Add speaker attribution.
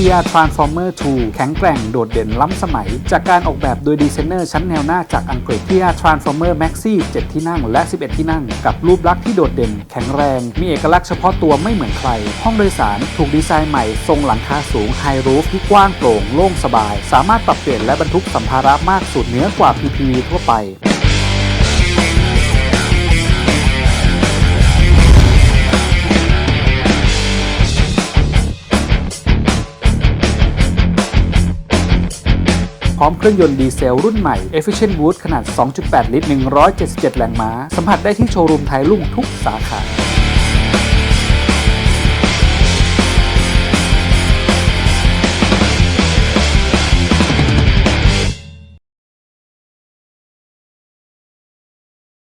Speaker 1: Kia Transformer 2 แข็งแกร่งโดดเด่นล้ำสมัย จากการออกแบบโดยดีไซเนอร์ชั้นแนวหน้าจากอังกฤษ Kia Transformer Maxi 7 ที่นั่งและ 11 ที่นั่ง กับรูปลักษณ์ที่โดดเด่น แข็งแรง มีเอกลักษณ์เฉพาะตัวไม่เหมือนใคร ห้องโดยสารถูกดีไซน์ใหม่ ทรงหลังคาสูง High Roof ที่กว้างโปร่งโล่งสบาย สามารถปรับเปลี่ยนและบรรทุกสัมภาระมากสุดเหนือกว่า PPV ทั่วไป พร้อมเครื่องยนต์ดีเซลรุ่นใหม่ Efficient Boost ขนาด 2.8 ลิตร 177 แรงม้า สัมผัสได้ที่โชว์รูมไทยลุ่งทุกสาขา